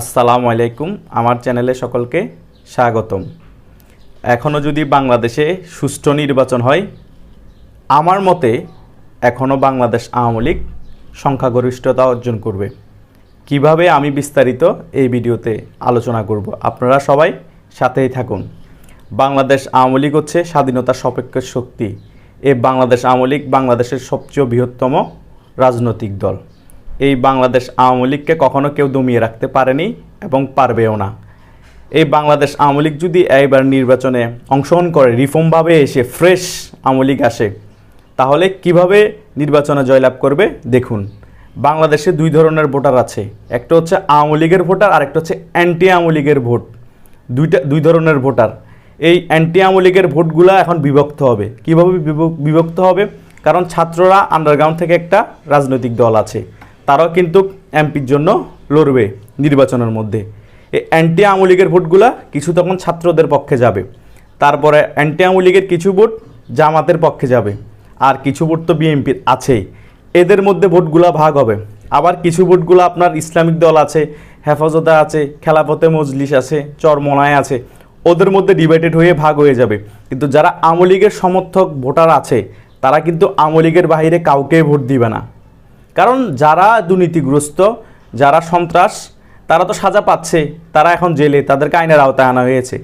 আসসালামু আলাইকুম। আমার চ্যানেলে সকলকে স্বাগতম। এখনও যদি বাংলাদেশে সুষ্ঠু নির্বাচন হয়, আমার মতে এখনও বাংলাদেশ আওয়ামী লীগ সংখ্যাগরিষ্ঠতা অর্জন করবে। কীভাবে আমি বিস্তারিত এই ভিডিওতে আলোচনা করব, আপনারা সবাই সাথেই থাকুন। বাংলাদেশ আওয়ামী লীগ হচ্ছে স্বাধীনতা সপেক্ষ শক্তি। এ বাংলাদেশ আওয়ামী লীগ বাংলাদেশের সবচেয়ে বৃহত্তম রাজনৈতিক দল। এই বাংলাদেশ আওয়ামী লীগকে কখনো কেউ দমিয়ে রাখতে পারেনি এবং পারবেও না। এই বাংলাদেশ আওয়ামী লীগ যদি এইবার নির্বাচনে অংশগ্রহণ করে, রিফর্মভাবে এসে ফ্রেশ আওয়ামী লীগ আসে, তাহলে কীভাবে নির্বাচনে জয়লাভ করবে? দেখুন, বাংলাদেশে দুই ধরনের ভোটার আছে। একটা হচ্ছে আওয়ামী লীগের ভোটার আর একটা হচ্ছে অ্যান্টি আওয়ামী লীগের ভোট। দুইটা, দুই ধরনের ভোটার। এই অ্যান্টি আওয়ামী লীগের ভোটগুলো এখন বিভক্ত হবে। কীভাবে বিভ- বিভক্ত হবে? কারণ ছাত্ররা আন্ডারগ্রাউন্ড থেকে একটা রাজনৈতিক দল আছে। তারাও কিন্তু এমপির জন্য লড়বে নির্বাচনের মধ্যে। এই অ্যান্টি আওয়ামী লীগের ভোটগুলা কিছু তখন ছাত্রদের পক্ষে যাবে। তারপরে অ্যান্টি আওয়ামী লীগের কিছু ভোট জামাতের পক্ষে যাবে। আর কিছু ভোট তো বিএনপির আছেই। এদের মধ্যে ভোটগুলা ভাগ হবে। আবার কিছু ভোটগুলো আপনার ইসলামিক দল আছে, হেফাজতে আছে খেলাপথে মজলিস আছে, চরমনায় আছে। ওদের মধ্যে ডিভাইডেড হয়ে ভাগ হয়ে যাবে। কিন্তু যারা আওয়ামী লীগের সমর্থক ভোটার আছে, তারা কিন্তু আওয়ামী লীগের বাইরে কাউকে ভোট দিবে না। কারণ যারা দুর্নীতিগ্রস্ত, যারা সন্ত্রাস, তারা তো সাজা পাচ্ছে, তারা এখন জেলে, তাদেরকে আইনের আওতায় আনা হয়েছে।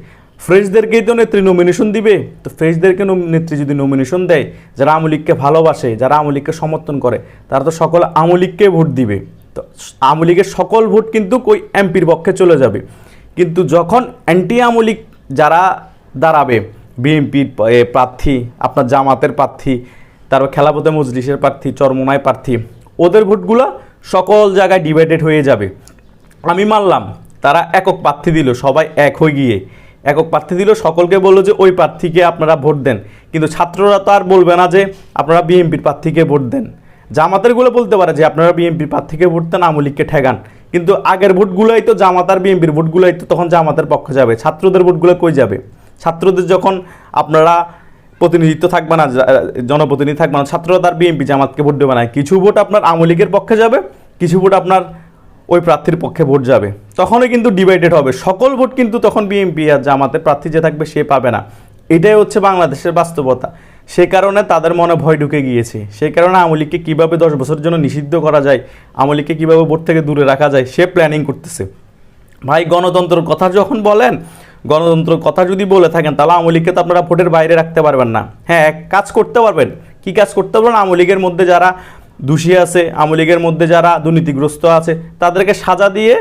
ফ্রেশদেরকেই তো নেত্রী নমিনেশন দিবে, তো ফ্রেশদেরকে নেত্রী যদি নমিনেশন দেয়, যারা আওয়ামী লীগকে ভালোবাসে, যারা আওয়ামী লীগকে সমর্থন করে, তারা তো সকল আওয়ামী লীগকে ভোট দিবে। তো আওয়ামী লীগের সকল ভোট কিন্তু ওই এমপির পক্ষে চলে যাবে। কিন্তু যখন অ্যান্টি আওয়ামী লীগ যারা দাঁড়াবে বিএনপির প্রার্থী, আপনার জামাতের প্রার্থী, তারপর খেলাপথে মজলিসের প্রার্থী, চরমোনায় প্রার্থী ওদের ভোটগুলো সকল জায়গায় ডিভাইডেড হয়ে যাবে। আমি মানলাম, তারা একক প্রার্থী দিল, সবাই এক হয়ে গিয়ে। একক প্রার্থী দিল, সকলকে বলল যে ওই প্রার্থীকে আপনারা ভোট দেন। কিন্তু ছাত্ররা তো আর বলবে না যে আপনারা বিএনপির প্রার্থীকে ভোট দেন। জামাতেরগুলো বলতে পারে যে আপনারা বিএনপির প্রার্থীকে ভোট দেন, আওয়ামী লীগকে ঠেগান কিন্তু আগের ভোটগুলোই তো জামাত আর বিএনপির ভোটগুলোই তো তখন জামাতের পক্ষে যাবে। ছাত্রদের ভোটগুলো কই যাবে? ছাত্রদের যখন আপনারা প্রতিনিধিত্ব থাকবে না জনপ্রতিনিধি থাকবে না ছাত্ররা তার বিএনপি জামাতকে ভোট দেবে না। কিছু ভোট আপনার আওয়ামী লীগের পক্ষে যাবে, কিছু ভোট আপনার ওই প্রার্থীর পক্ষে ভোট যাবে। তখনই কিন্তু ডিভাইডেড হবে। সকল ভোট কিন্তু তখন বিএনপি আর জামাতের প্রার্থী যে থাকবে সে পাবে না। এটাই হচ্ছে বাংলাদেশের বাস্তবতা। সে কারণে তাদের মনে ভয় ঢুকে গিয়েছে। সেই কারণে আওয়ামী লীগকে কীভাবে দশ বছরের জন্য নিষিদ্ধ করা যায়, আওয়ামী লীগকে কীভাবে ভোট থেকে দূরে রাখা যায়, সে প্ল্যানিং করতেছে। ভাই, গণতন্ত্রের কথা যখন বলেন গণতন্ত্রের কথা যদি বলে থাকেন, তাহলে আওয়ামী লীগকে তো আপনারা ভোটের বাইরে রাখতে পারবেন না। হ্যাঁ এক কাজ করতে পারবেন। কি কাজ করতে পারবেন? আওয়ামী লীগের মধ্যে যারা দোষী আছে, আওয়ামী লীগের মধ্যে যারা দুর্নীতিগ্রস্ত আছে, তাদেরকে সাজা দিয়ে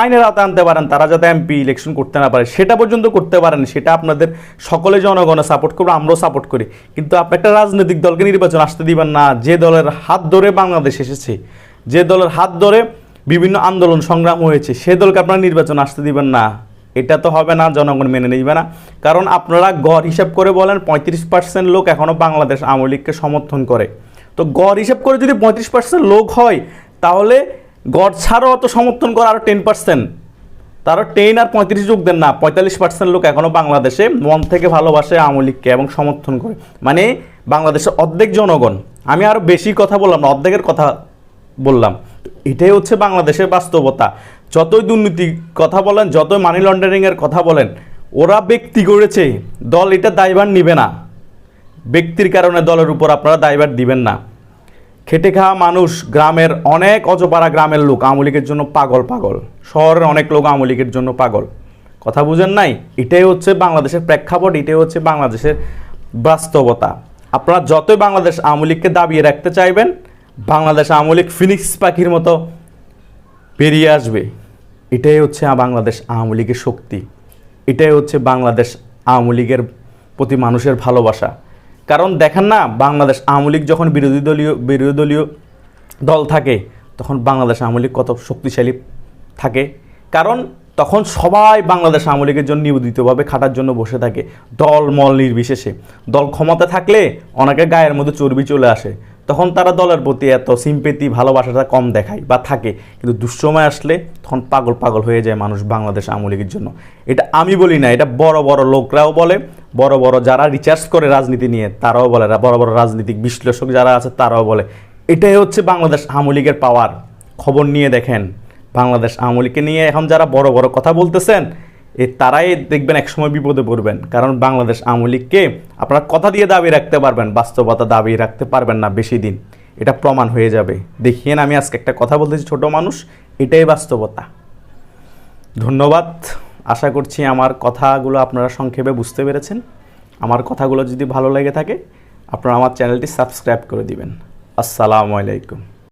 আইনের আওতায় আনতে পারেন, তারা যাতে এমপি ইলেকশন করতে না পারে। সেটা পর্যন্ত করতে পারেন, সেটা আপনাদের সকলে জনগণে সাপোর্ট করবে, আমরাও সাপোর্ট করি। কিন্তু আপনি একটা রাজনৈতিক দলকে নির্বাচন আসতে দিবেন না। যে দলের হাত ধরে বাংলাদেশ এসেছে, যে দলের হাত ধরে বিভিন্ন আন্দোলন সংগ্রাম হয়েছে, সে দলকে আপনারা নির্বাচন আসতে দিবেন না। এটা তো হবে না, জনগণ মেনে নেবে না। কারণ আপনারা গড় হিসাব করে বলেন, পঁয়ত্রিশ পার্সেন্ট লোক এখনও বাংলাদেশ আওয়ামী লীগকে সমর্থন করে। তো গড় হিসাব করে যদি পঁয়ত্রিশ পার্সেন্ট লোক হয়, তাহলে গড় ছাড়াও অত সমর্থন করে আরও টেন পার্সেন্ট তারা টেন আর পঁয়ত্রিশ যোগ দেন না, পঁয়তাল্লিশ পার্সেন্ট লোক এখনও বাংলাদেশে মন থেকে ভালোবাসে আওয়ামী লীগকে এবং সমর্থন করে। মানে বাংলাদেশের অর্ধেক জনগণ। আমি আরও বেশি কথা বললাম না, অর্ধেকের কথা বললাম। এটাই হচ্ছে বাংলাদেশের বাস্তবতা। যতই দুর্নীতি কথা বলেন, যতই মানি লন্ডারিংয়ের কথা বলেন, ওরা ব্যক্তি করেছে, দল এটা দায়ভার নিবে না। ব্যক্তির কারণে দলের উপর আপনারা দায়ভার দিবেন না। খেটে খাওয়া মানুষ গ্রামের অনেক অজপাড়া গ্রামের লোক, আওয়ামী লীগের জন্য পাগল পাগল। শহরের অনেক লোক আওয়ামী লীগের জন্য পাগল। কথা বুঝেন নাই? এটাই হচ্ছে বাংলাদেশের প্রেক্ষাপট, এটাই হচ্ছে বাংলাদেশের বাস্তবতা। আপনারা যতই বাংলাদেশ আওয়ামী লীগকে দাবিয়ে রাখতে চাইবেন, বাংলাদেশ আওয়ামী লীগ ফিনিক্স পাখির মতো বেরিয়ে আসবে। এটাই হচ্ছে বাংলাদেশ আওয়ামী লীগের শক্তি। এটাই হচ্ছে বাংলাদেশ আওয়ামী লীগের প্রতি মানুষের ভালোবাসা। কারণ দেখেন না, বাংলাদেশ আওয়ামী লীগ যখন বিরোধী দলীয় বিরোধী দলীয় দল থাকে, তখন বাংলাদেশ আওয়ামী লীগ কত শক্তিশালী থাকে। কারণ তখন সবাই বাংলাদেশ আওয়ামী লীগের জন্য নিবেদিতভাবে খাটার জন্য বসে থাকে। দল মল নির্বিশেষে। দল ক্ষমতা থাকলে অনেকে গায়ের মধ্যে চর্বি চলে আসে। তখন তারা দলের প্রতি এত সিম্পেতি ভালোবাসাটা কম দেখায় বা থাকে। কিন্তু দুঃসময় আসলে তখন পাগল পাগল হয়ে যায় মানুষ বাংলাদেশ আওয়ামী লীগের জন্য। এটা আমি বলি না, এটা বড় বড় লোকরাও বলে, বড় বড় যারা রিচার্জ করে রাজনীতি নিয়ে, তারাও বলে বড় বড় রাজনীতিক বিশ্লেষক যারা আছে তারাও বলে। এটাই হচ্ছে বাংলাদেশ আওয়ামী লীগের পাওয়ার খবর নিয়ে দেখেন, বাংলাদেশ আওয়ামী লীগকে নিয়ে এখন যারা বড় বড় কথা বলতেছেন এ তারাই দেখবেন একসময় বিপদে পড়বেন। কারণ বাংলাদেশ আওয়ামী লীগকে আপনারা কথা দিয়ে দাবি রাখতে পারবেন, বাস্তবতা দাবি রাখতে পারবেন না বেশি দিন। এটা প্রমাণ হয়ে যাবে। দেখিয়েন আমি আজকে একটা কথা বলতেছি ছোট মানুষ, এটাই বাস্তবতা। ধন্যবাদ। আশা করছি আমার কথাগুলো আপনারা সংক্ষেপে বুঝতে পেরেছেন। আমার কথাগুলো যদি ভালো লেগে থাকে, আপনারা আমার চ্যানেলটি সাবস্ক্রাইব করে দিবেন। আসসালামু আলাইকুম।